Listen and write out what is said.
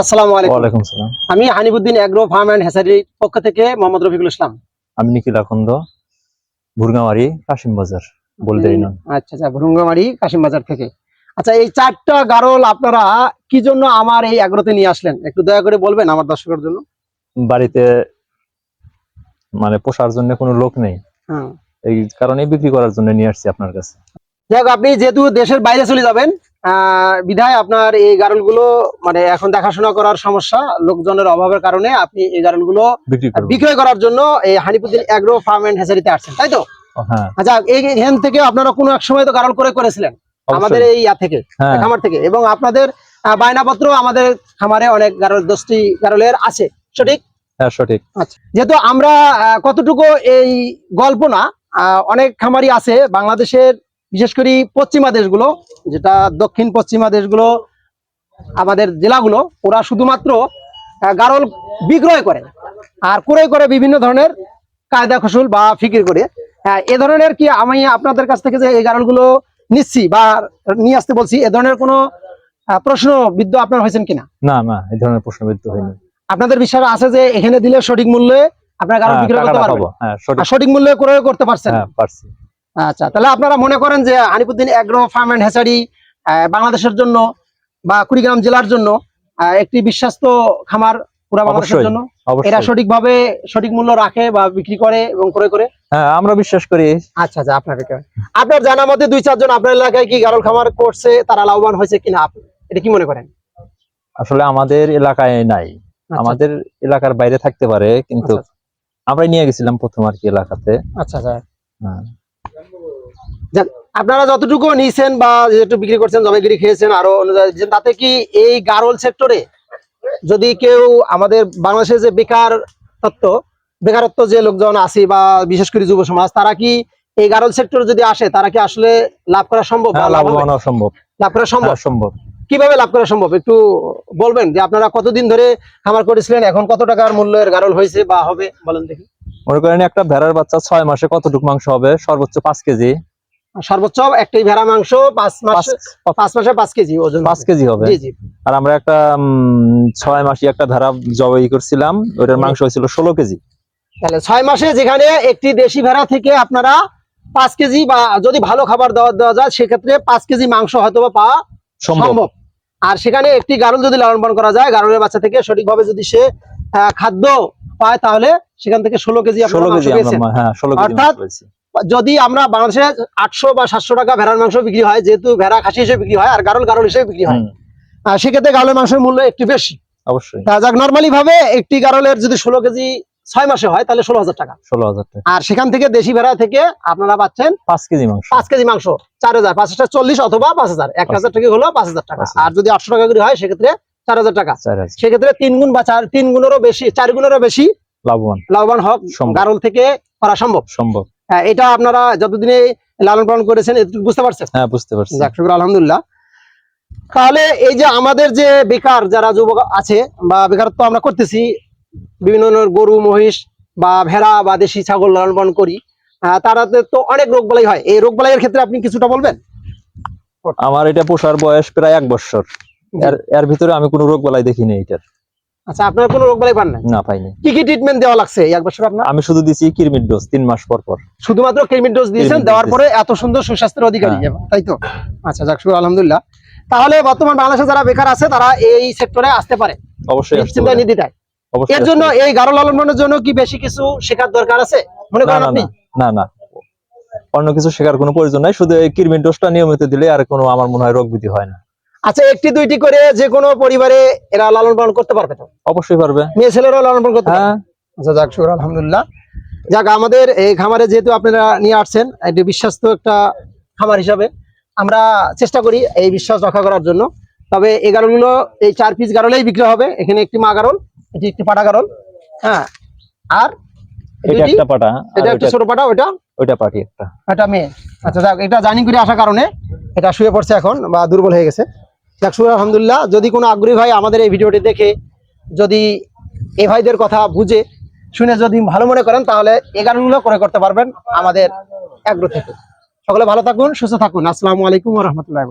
আসসালামু আলাইকুম। সালাম। আমি হানিবুদ্দিন এগ্রো ফার্ম অ্যান্ড হ্যাসারির পক্ষ থেকে মোহাম্মদ রফিকুল ইসলাম। আমি নিখিল আখন্দ ভুরগামারি কাশিম বাজার বলতে আচ্ছা আচ্ছা ভুরুঙ্গামারি কাশিম বাজার থেকে। আচ্ছা এই চারটা গারল আপনারা কি জন্য আমার এই এগ্রোতে নিয়ে আসলেন? একটু দয়া করে বলবেন আমার দর্শকের জন্য। বাড়িতে মানে পোষার জন্য কোনো লোক নেই। হ্যাঁ। এই কারণে বিক্রি করার জন্য নিয়ে আসছি আপনার কাছে। যাই হোক, আপনি যেহেতু দেশের বাইরে চলে যাবেন বিধায় আপনার এই গারলগুলো মানে এখন দেখাশোনা করার সমস্যা লোকজনের অভাবের কারণে আপনি এই গারলগুলো বিক্রয় করার জন্য এই হানিপুদ্দিন এগ্রো ফার্ম অ্যান্ড হ্যাসারিতে আসছেন তাই তো? হ্যাঁ। আচ্ছা এই এখান থেকে আপনারা কোনো এক সময় তো গারল করে করেছিলেন আমাদের এই ইয়া থেকে হ্যাঁ। খামার থেকে এবং আপনাদের বায়নাপত্র আমাদের খামারে অনেক গারল দশটি গারলের আছে সঠিক? হ্যাঁ সঠিক। আচ্ছা যেহেতু আমরা কতটুকু এই গল্প না অনেক খামারি আছে বাংলাদেশের বিশেষ করে পশ্চিমা দেশগুলো যেটা দক্ষিণ পশ্চিমা দেশগুলো আমাদের জেলাগুলো ওরা শুধুমাত্র গারল বিক্রয় করে। আর ক্রয় করে বিভিন্ন ধরনের কায়দা কৌশল বা ফিকির করে। এ ধরনের কি আমি আপনাদের কাছ থেকে যে এই গারলগুলো নিচ্ছি বা নিয়ে আসতে বলছি এ ধরনের কোনো প্রশ্ন বিদ্য আপনার হয়েছেন কিনা? না না এই ধরনের প্রশ্নবিদ্ধ হয়নি। আপনাদের বিশ্বাস আছে যে এখানে দিলে সঠিক মূল্যে আপনারা গারল হ্যাঁ, বিক্রয় করতে পারবেন? হ্যাঁ সঠিক মূল্যে ক্রয় করতে পারছেন? হ্যাঁ পারছি। আচ্ছা তাহলে আপনারা মনে করেন যে Anipuddin agro farm and hatchery বাংলাদেশের জন্য বা কুড়িগ্রাম জেলার জন্য একটি বিশ্বস্ত খামার পুরা বাংলাদেশের জন্য? এরা সঠিকভাবে সঠিক মূল্য রাখে বা বিক্রি করে এবং ক্রয় করে? হ্যাঁ আমরা বিশ্বাস করি। আচ্ছা আচ্ছা আপনাকে আপনার জানা মতে দুই চারজন আপনার এলাকায় কি গারল খামার করছে তারা লাভবান হয়েছে কিনা আপনি? এটা কি মনে করেন? আসলে আমাদের এলাকায় নাই। আচ্ছা, আমাদের এলাকার বাইরে থাকতে পারে কিন্তু আচ্ছা, আমরাই নিয়ে গেছিলাম প্রথম আর কি এলাকাতে। আচ্ছা আচ্ছা। হ্যাঁ। আপনারা যতটুকু নিয়েছেন বা যেটুকু বিক্রি করছেন জবাইগিরি খেয়েছেন আরও তাতে কি এই গারল সেক্টরে যদি কেউ আমাদের বাংলাদেশে যে বেকার তত্ত্ব বেকারত্ব যে লোকজন আছে বা বিশেষ করে যুব সমাজ তারা কি এই গারল সেক্টরে যদি আসে তারা কি আসলে লাভ করা সম্ভব হ্যাঁ? লাভবান সম্ভব। লাভ করা সম্ভব? হ্যাঁ, সম্ভব। কীভাবে লাভ করা সম্ভব? একটু বলবেন যে আপনারা কতদিন ধরে খামার করেছিলেন এখন কত টাকার মূল্যের গারল হয়েছে বা হবে বলেন দেখি। মনে করেন একটা ভেড়ার বাচ্চা ছয় মাসে কতটুকু মাংস হবে? সর্বোচ্চ পাঁচ কেজি। সর্বোচ্চ একটাই ভেড়া মাংস পাঁচ মাস পাঁচ মাসে পাঁচ কেজি ওজন পাঁচ কেজি হবে। আর আমরা একটা ছয় মাসি একটা ভেড়া জবাই করছিলাম ওটার মাংস হয়েছিল ষোলো কেজি। তাহলে ছয় মাসে যেখানে একটি দেশি ভেড়া থেকে আপনারা পাঁচ কেজি বা যদি ভালো খাবার দেওয়া দেওয়া যায় সেক্ষেত্রে পাঁচ কেজি মাংস হয়তো বা পাওয়া সম্ভব। আর সেখানে একটি গারল যদি লালন পালন করা যায় গারলের বাচ্চা থেকে সঠিকভাবে যদি সে খাদ্য পায় তাহলে সেখান থেকে ষোলো কেজি ষোলো হ্যাঁ ষোলো কেজি অর্থাৎ। যদি আমরা বাংলাদেশে আটশো বা সাতশো টাকা ভেড়ার মাংস বিক্রি হয় যেহেতু ভেড়া খাসি হিসেবে বিক্রি হয় আর গারল গারল হিসেবে বিক্রি হয় সেক্ষেত্রে গারলের মাংসের মূল্য একটু বেশি। অবশ্যই। যাক নর্মালি ভাবে একটি গারলের যদি ষোলো কেজি ছয় মাসে হয় তাহলে ষোলো হাজার টাকা। ষোলো হাজার টাকা। আর সেখান থেকে দেশি ভেড়া থেকে আপনারা পাচ্ছেন পাঁচ কেজি মাংস। পাঁচ কেজি মাংস চার হাজার পাঁচ হাজার চল্লিশ অথবা পাঁচ হাজার। এক হাজার টাকা হলো পাঁচ হাজার টাকা। আর যদি আটশো টাকা করে হয় সেক্ষেত্রে চার হাজার টাকা। সেক্ষেত্রে তিন গুণ বা চার তিন গুণেরও বেশি চার গুণেরও বেশি লাভবান। লাভবান হক। গারল থেকে করা সম্ভব। সম্ভব। এটা আপনারা যতদিনে লালন পালন করেছেন এটুকু বুঝতে পারছেন? হ্যাঁ বুঝতে পারছি। শুক্র আলহামদুলিল্লাহ। তাহলে এই যে আমাদের যে বেকার যারা যুবক আছে বা বেকারত্ব আমরা করতেছি বিভিন্ন ধরনের গরু মহিষ বা ভেড়া বা দেশি ছাগল লালন পালন করি তারাতে তো অনেক রোগ বালাই হয়। এই রোগ বালাইয়ের ক্ষেত্রে আপনি কিছুটা বলবেন? আমার এটা পোষার বয়স প্রায় এক বছর। এর ভিতরে আমি কোনো রোগ বালাই দেখিনি এটার আচ্ছা আপনার কোনো রোগ বালাই পান নাই? না পাইনি। কি কি ট্রিটমেন্ট দেওয়া লাগছে এক বছর আপনার? আমি শুধু দিছি কিরমির ডোজ তিন মাস পর পর। শুধুমাত্র ক্রিমির ডোজ দিয়েছেন দেওয়ার পরে এত সুন্দর সুস্বাস্থ্যের অধিকারী হ্যাঁ। তাই তো? আচ্ছা যাক আলহামদুলিল্লাহ। তাহলে বর্তমান বাংলাদেশে যারা বেকার আছে তারা এই সেক্টরে আসতে পারে। অবশ্যই চিন্তা পারে। এর জন্য এই গারো লালন পালনের জন্য কি বেশি কিছু শেখার দরকার আছে? মনে না করেন না আপনি? না। না না। অন্য কিছু শেখার কোনো প্রয়োজন নাই শুধু এই কিরমির ডোজটা নিয়মিত দিলে আর কোনো আমার মনে হয় রোগ বিধি হয় না। আচ্ছা একটি দুইটি করে যে কোনো পরিবারে এরা লালন পালন করতে পারবে তো? অবশ্যই পারবে। মেয়ে ছেলেরাও লালন পালন করতে হ্যাঁ। আচ্ছা যাক শুক্র আলহামদুলিল্লাহ। যাক আমাদের এই খামারে যেহেতু আপনারা নিয়ে আসছেন একটি বিশ্বাস্ত একটা খামার হিসাবে আমরা চেষ্টা করি এই বিশ্বাস রক্ষা করার জন্য। তবে এই গারলগুলো এই চার পিস গারলেই বিক্রি হবে। এখানে একটি মা গারল এটি একটি পাটা গারল। হ্যাঁ আর এটা একটা পাটা এটা একটি ছোট পাটা ওটা ওইটা পাটি একটা। এটা মেয়ে। আচ্ছা যাক এটা জানি করে আসার কারণে এটা শুয়ে পড়ছে এখন বা দুর্বল হয়ে গেছে। যাক শুয়ে আলহামদুলিল্লাহ। যদি কোনো আগ্রহী ভাই আমাদের এই ভিডিওটি দেখে, যদি এ ভাইদের কথা বুঝে, শুনে যদি ভালো মনে করেন, তাহলে এগারোগুলো করে করতে পারবেন আমাদের আগ্রহ থেকে। সকলে ভালো থাকুন, সুস্থ থাকুন। আসসালামু আলাইকুম রহমতুল্লাহ